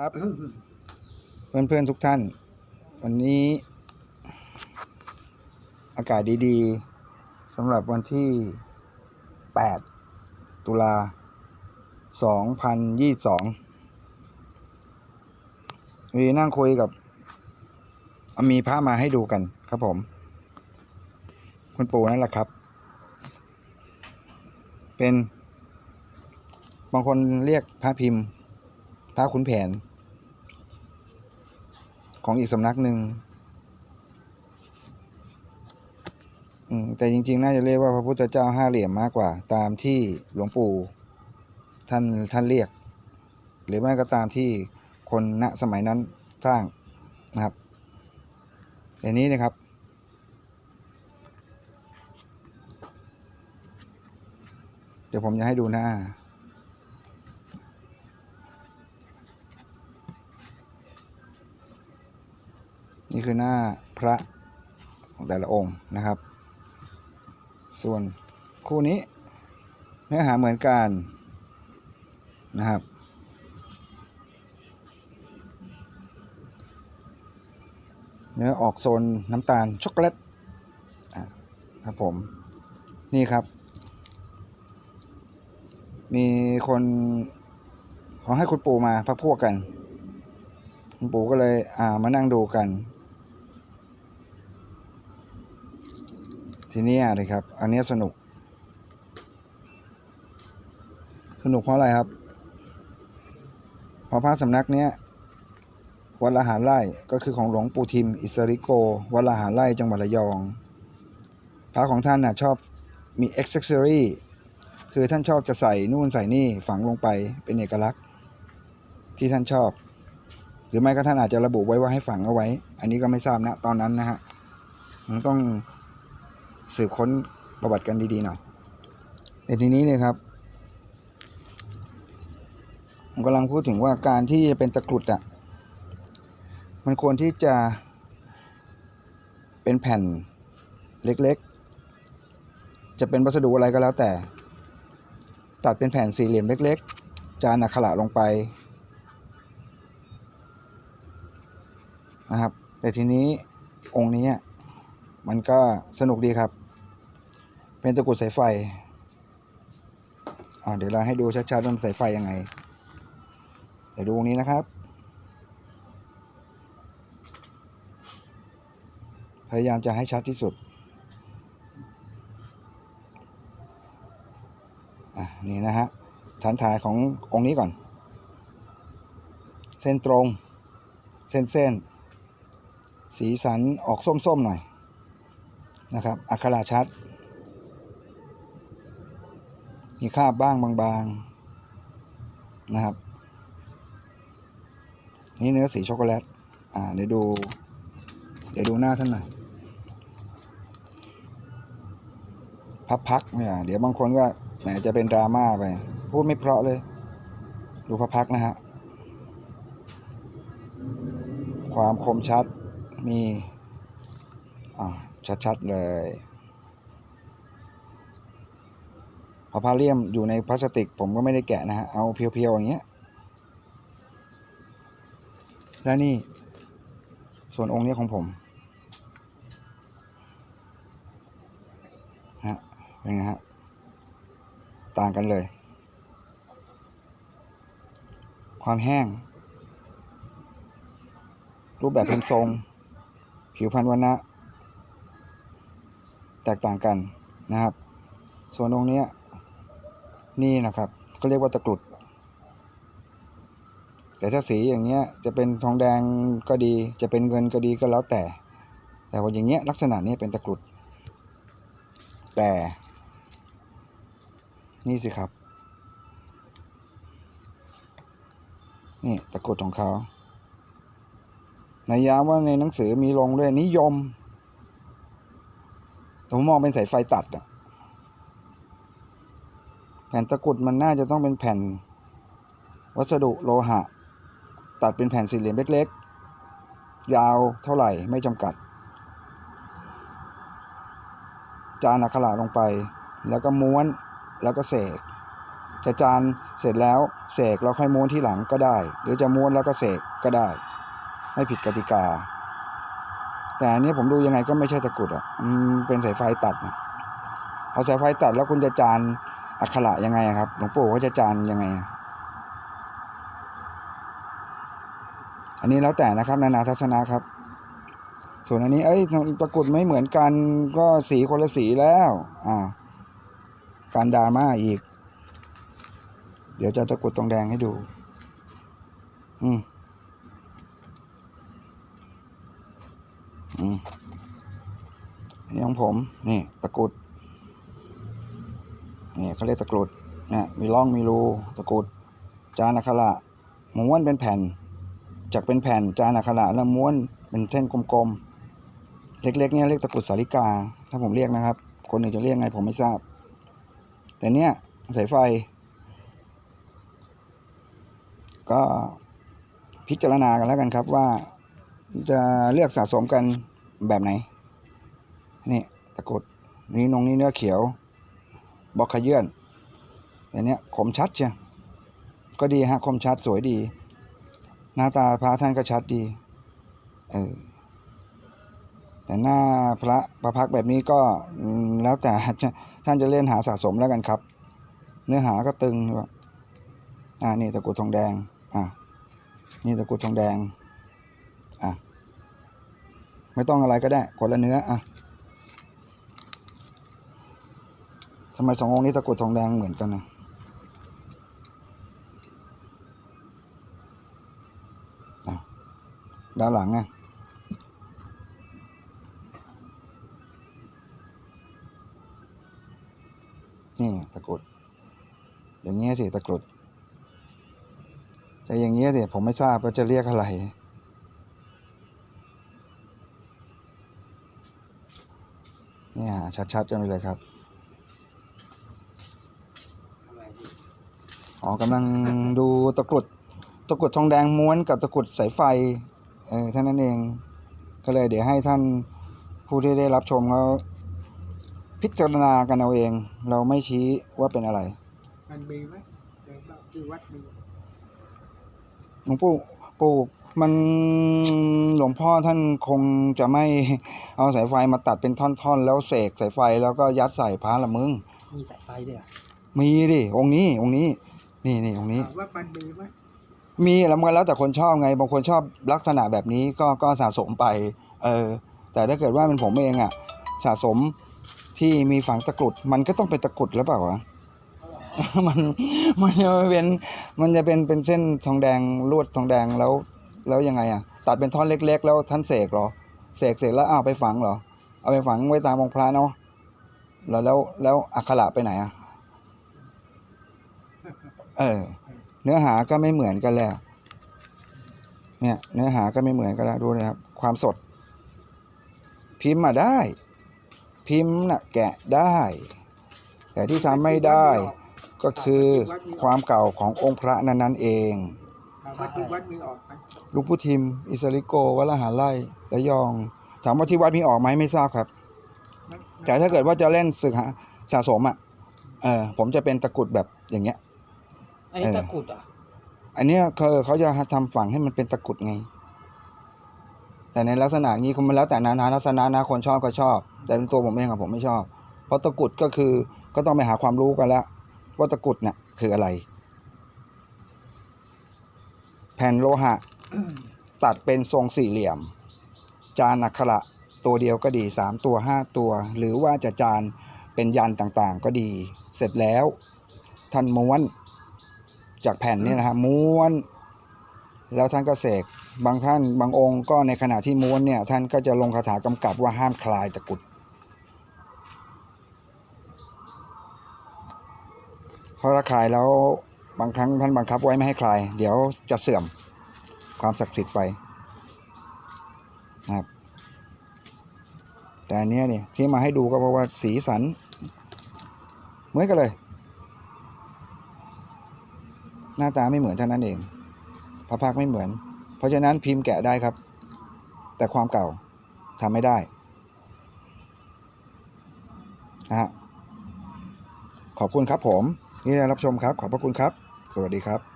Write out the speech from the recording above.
ครับ เพื่อนๆทุกท่าน วันนี้ อากาศดีๆสำหรับวันที่ 8 ตุลา 2022วีนั่งคุยกับอามีพระมาให้ดูกันครับผม คุณปู่นั่นแหละครับ เป็น บางคนเรียกพระพิมพ์ พระขุนแผน ของอีกสำนักหนึ่งแต่จริงๆ น่าจะเรียกว่าพระพุทธเจ้าห้าเหลี่ยมมากกว่า ตามที่หลวงปู่ท่านท่านเรียก หรือไม่ก็ตามที่คนณสมัยนั้นสร้างนะครับแต่นี้นะครับ เดี๋ยวผมจะให้ดูหน้า นี่คือหน้าพระของแต่ละองค์นะครับ ส่วนคู่นี้เนื้อหาเหมือนกันนะครับ เนื้อออกโซนน้ำตาลช็อกโกแลตครับผม นี่ครับ มีคนขอให้คุณปู่มาพักพวกกัน คุณปู่ก็เลยอ่ามานั่งดูกัน ทีนี้เลยครับ อันนี้สนุก สนุกเพราะอะไรครับเพราะพระสำนักเนี้ยวัดละหารไร่ก็คือของหลวงปู่ทิม อิสริโกวัดละหารไร่จังหวัดระยอง พระของท่านน่ะชอบมีเอ็กเซอรี่คือท่านชอบจะใส่นู่นใส่นี่ฝังลงไปเป็นเอกลักษณ์ ที่ท่านชอบ หรือไม่ก็ท่านอาจจะระบุไว้ว่าให้ฝังเอาไว้ อันนี้ก็ไม่ทราบนะตอนนั้นนะฮะมันต้อง สืบค้นประวัติกันดีๆหน่อยแต่ทีนี้เนี่ยครับผมกำลังพูดถึงว่าการที่จะเป็นตะกรุดอะมันควรที่จะเป็นแผ่นเล็กๆ จะเป็นวัสดุอะไรก็แล้วแต่ ตัดเป็นแผ่นสี่เหลี่ยมเล็ก ๆ จานอักขระลงไปนะครับ แต่ทีนี้องค์นี้มันก็สนุกดีครับ เป็นตะกุดสายไฟอ่าเดี๋ยวเราให้ดูชัดๆว่ามันสายไฟยังไงเดี๋ยวดูองนี้นะครับ พยายามจะให้ชัดที่สุดอะนี่นะฮะฐานถ่ายขององค์นี้ก่อน เส้นตรง เส้นเส้น สีสันออกส้มๆหน่อยนะครับอักขระชัด มีคราบบ้างบางๆนะครับ นี่เนื้อสีช็อกโกแลตอ่าเดี๋ยวดู เดี๋ยวดูหน้าท่านหน่อยพับพักเนี่ยเดี๋ยวบางคนก็แหมจะเป็นดราม่าไป พูดไม่เพราะเลย ดูพับพักนะฮะความคมชัดมี อ่า ชัด ๆ เลย พอพาเลียมอยู่ในพลาสติก ผมก็ไม่ได้แกะนะฮะ เอาเพียวๆอย่างเงี้ย และนี่ ส่วนองค์เนี้ยของผมฮะเป็นไงฮะ ต่างกันเลย ความแห้ง รูปแบบพิมพ์ทรง ผิวพรรณวันนะแตกต่างกันนะครับ ส่วนองค์เนี้ย นี่นะครับก็เรียกว่าตะกรุด แต่ถ้าสีอย่างเงี้ยจะเป็นทองแดงก็ดี จะเป็นเงินก็ดีก็แล้วแต่ แต่ว่าอย่างเงี้ยลักษณะนี้เป็นตะกรุด แต่ นี่สิครับ นี่ตะกรุดของเขาในยามว่าในหนังสือมีลงด้วยนิยมผมมองเป็นสายไฟตัดอะ แผ่นตะกรุดมันน่าจะต้องเป็นแผ่น วัสดุโลหะ ตัดเป็นแผ่นสี่เหลี่ยมเล็กๆ ยาวเท่าไหร่ไม่จำกัด จานอักขระลงไป แล้วก็ม้วนแล้วก็เสกจะจานเสร็จแล้วเสกแล้วค่อยม้วนที่หลังก็ได้ หรือจะม้วนแล้วก็เสกก็ได้ ไม่ผิดกติกา แต่อันนี้ผมดูยังไงก็ไม่ใช่ตะกรุดอะเป็นสายไฟตัด เอาสายไฟตัดแล้วคุณจะจาน อักขระยังไงครับ หลวงปู่เขาจะจานยังไง อันนี้แล้วแต่นะครับ นานาทัศนะครับ ส่วนอันนี้เอ้ยตะกรุดไม่เหมือนกันก็สีคนละสีแล้วอ่าการดราม่าอีก เดี๋ยวจะตะกรุดตรงแดงให้ดู อืมอืมอันนี้ของผม นี่ ตะกรุ ดนี่ยเขาเรียกตะกรุดนี่ยมีร่องมีรูตะกรุด จานอักขระม้วนเป็นแผ่น จากเป็นแผ่นจานอักขระแล้วม้วนเป็นเส้นกลมๆ เล็กๆเนี่ยเรียกตะกรุดสาลิกา ถ้าผมเรียกนะครับ คนอื่นจะเรียกไงผมไม่ทราบ แต่เนี่ยสายไฟ ก็พิจารณากันแล้วกันครับว่าจะเลือกสะสมกันแบบไหน นี่ตะกรุดนี่นงนี้เนื้อเขียว บอกขยื่นแต่เนี้ยคมชัดเชียก็ดีฮะคมชัดสวยดี หน้าตาพระท่านก็ชัดดีเออแต่หน้าพระประพักแบบนี้ก็แล้วแต่ท่านจะเล่นหาสะสมแล้วกันครับ เนื้อหาก็ตึงด้วยอ่านี่ตะกุดทองแดงอ่านี่ตะกุดทองแดงอะไม่ต้องอะไรก็ได้คนละเนื้ออะ ทำไมสององค์นี้ตะกรุดทองแดงเหมือนกันนะด้านหลังอะนี่ตะกรุดอย่างเงี้ยสิตะกรุดแต่อย่างเงี้ยสิผมไม่ทราบว่าจะเรียกอะไร เนี่ยชัดๆกันเลยครับ อ๋อกำลังดูตะกรุดตะกรุดทองแดงม้วนกับตะกรุดสายไฟเออเท่านั้นเอง ก็เลยเดี๋ยวให้ท่านผู้ที่ได้รับชมเขาพิจารณากันเอาเอง เราไม่ชี้ว่าเป็นอะไรมันมีไหมในที่วัดมีหลวงปู่ปู่มันหลวงพ่อท่านคงจะไม่เอาสายไฟมาตัดเป็นท่อนๆ แล้วเสกสายไฟแล้วก็ยัดใส่พระละมึง มีสายไฟด้วยอะมีดิองค์นี้องค์นี้ นี่นี่องค์นี้ถามว่ามันมีไหมมีแล้วมันแล้วแต่คนชอบไง บางคนชอบลักษณะแบบนี้ก็ก็สะสมไป เออ แต่ถ้าเกิดว่าเป็นผมเองอะสะสมที่มีฝังตะกรุด มันก็ต้องเป็นตะกรุดหรือเปล่าวะ มันมันจะเป็นมันจะเป็นเป็นเส้นทองแดงลวดทองแดงแล้ว แล้วยังไงอะตัดเป็นท่อนเล็ก ๆ แล้วท่านเสกเหรอเสกเสร็จแล้วเอาไปฝังเหรอ เอาไปฝังไว้ตามองค์พระเนาะแล้วแล้วแล้วอักขระไปไหนอะเออ เนื้อหาก็ไม่เหมือนกันแล้วเนี่ย เนื้อหาก็ไม่เหมือนกันแล้วดูนะครับ ความสด พิมพ์มาได้ พิมพ์น่ะแกะได้ แต่ที่ทำไม่ได้ก็คือความเก่าขององค์พระนั้นนั่นเองถามว่าที่วัดมีออกไหมหลุงพุทิม อิสริโกวัดละหารไร่ระยอง ถามว่าที่วัดมีออกไหมไม่ทราบครับมันแต่ถ้าเกิดว่าจะเล่นศึกหาสะสมอะเออผมจะเป็นตะกรุดแบบอย่างเงี้ย อันนี้เออ ตะกรุดเหรอะอันเนี้ยเขาเขาจะทำฝังให้มันเป็นตะกรุดไง แต่ในลักษณะนี้คุณมันแล้วแต่นานาลักษณะนะคนชอบก็ชอบ แต่เป็นตัวผมเองอะผมไม่ชอบ เพราะตะกรุดก็คือก็ต้องไปหาความรู้กันแล้วว่าตะกรุดเนี่ยคืออะไร แผ่นโลหะ ตัดเป็นทรงสี่เหลี่ยม จานอักขระตัวเดียวก็ดีสามตัวห้าตัว หรือว่าจะจานเป็นยันต่างๆ ก็ดี เสร็จแล้วท่านม้วน จากแผ่นนี่นะฮะม้วน แล้วท่านก็เสกบางท่านบางองค์ก็ในขณะที่ม้วนเนี่ยท่านก็จะลงคาถากำกับว่าห้ามคลายตะกุดเพราะถ้าคลายแล้วบางครั้งท่านบังคับไว้ไม่ให้คลาย เดี๋ยวจะเสื่อมความศักดิ์สิทธิ์ไปนะครับแต่อันนี้เนี่ยที่มาให้ดูก็เพราะว่าสีสัน เหมือนกันเลย หน้าตาไม่เหมือนเท่านั้นเอง พระพักไม่เหมือน เพราะฉะนั้นพิมพ์แกะได้ครับ แต่ความเก่าทำไม่ได้นะฮะขอบคุณครับผม นี่ได้รับชมครับ ขอบพระคุณครับ สวัสดีครับ